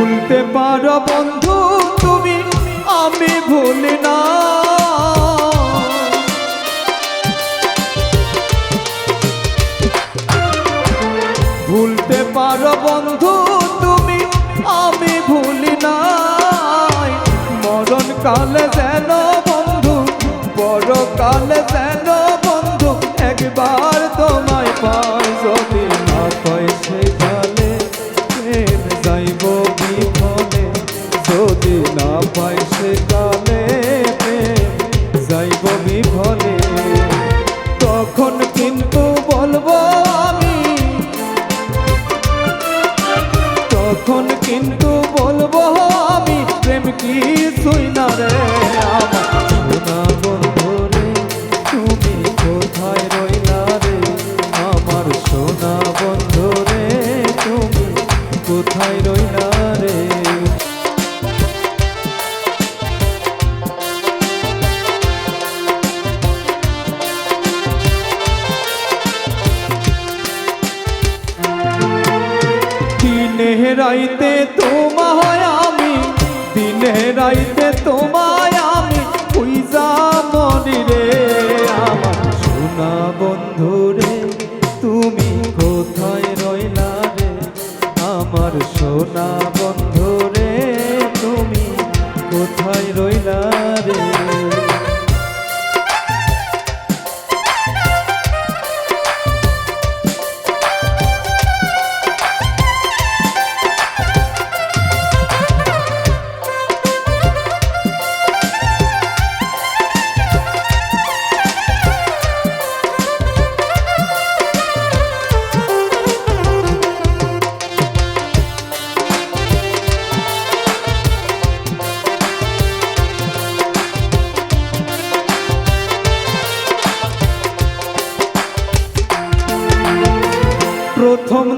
পারো বন্ধু তুমি, আমি ভুলি না। ভুলতে পারো বন্ধু তুমি, আমি ভুলি না মরণ কালে যেন বন্ধু বড় কালে যেন বন্ধু, একবার তোমায় পাই যদি যাইব বিফলে যদি না পাই প্রেম রাইতে তোমায় আমি, দিনে রাইতে তোমায় আমি পুইজা মনি রে, আমার সোনা বন্ধু রে তুমি কোথায় রইলা রে আমার সোনা বন্ধু রে তুমি কোথায় রইলা রে?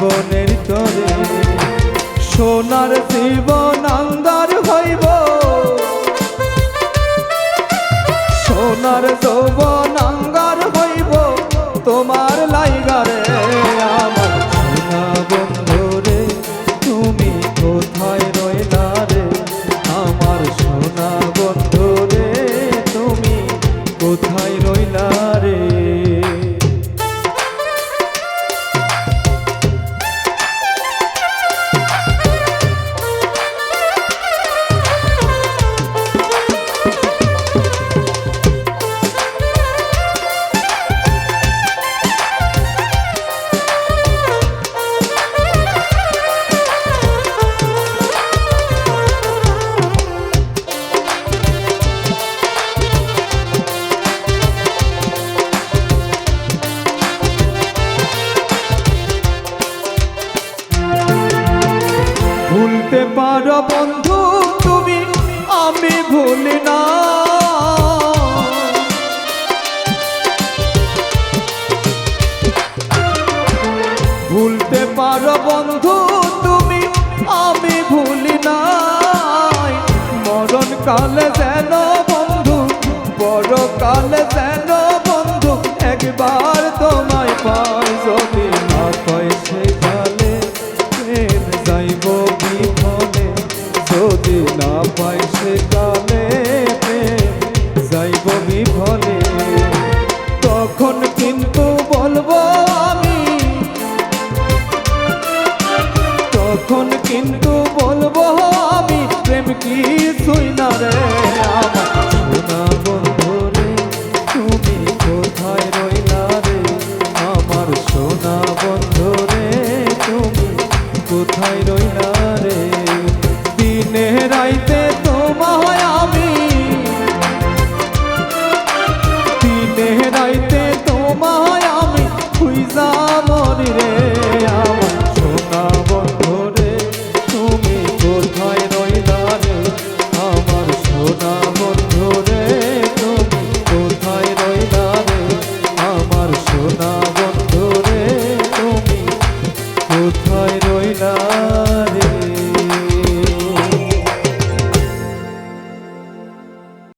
জীবনের তরে সোনার জীবন আন্দার হইব। সোনার যৌবন আঙ্গার হইব তোমার লাইগারে ভুলতে পারো বন্ধু তুমি, আমি ভুলি না। ভুলতে পারো বন্ধু তুমি, আমি ভুলি নাই। মরণ কালে যেন বন্ধু বড় কালে যেন পাই সেখানে প্রেম যাইব বিফলে। তখন কিন্তু বলব আমি। তখন কিন্তু বলব আমি, প্রেম কি শুই না রে আমার। সোনা